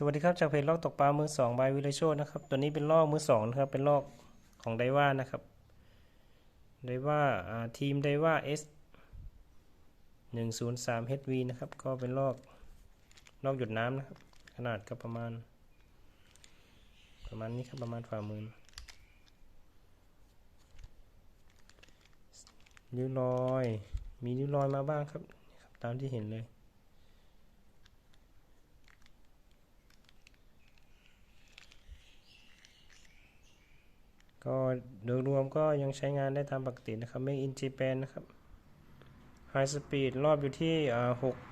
สวัสดีครับจากเพจลอกตกปลามือสองบายวิเลโชนะครับ ตัวนี้เป็นลอกมือสองนะครับ เป็นลอกของไดว่านะครับ ไดว่าทีมไดว่า S หนึ่งศูนย์สาม HV นะครับ ก็เป็นลอกลอกหยดน้ำนะครับ ขนาดก็ประมาณ ประมาณนี้ครับประมาณฝ่ามือนิ้วรอย มีนิ้วรอยมาบ้างครับ ตามที่เห็นเลย ก็โดยรวมก็ยังใช้งานได้ตามปกตินะครับ Make in Japan นะครับ High Speed รอบอยู่ที่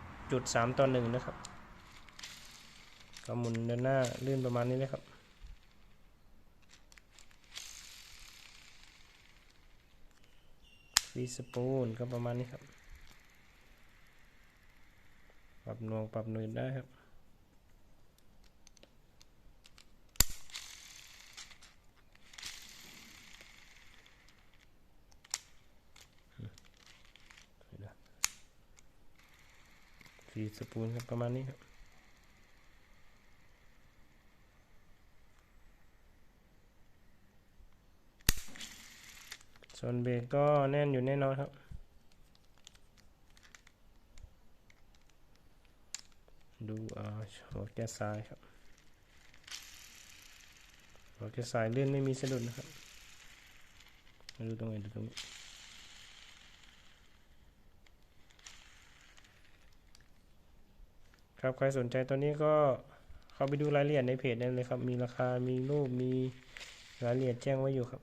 6.3 ต่อ 1 นะครับ ก็หมุนเดินหน้าลื่นประมาณนี้เลยครับฟีสปูนก็ประมาณนี้ครับ ปรับนวงปรับหนืดได้ครับ ฟรีสปูนครับประมาณนี้ครับส่วนเบรกก็แน่นอยู่แน่นอนครับ ดูอ่าหัวแกนซ้ายครับหัวแกนซ้ายเลื่อนไม่มีสะดุดนะครับ ดูตรงไหนดูตรงนี้ ครับ ใครสนใจตัวนี้ก็เข้าไปดูรายละเอียดในเพจได้เลยครับ มีราคา มีรูป มีรายละเอียดแจ้งไว้อยู่ครับ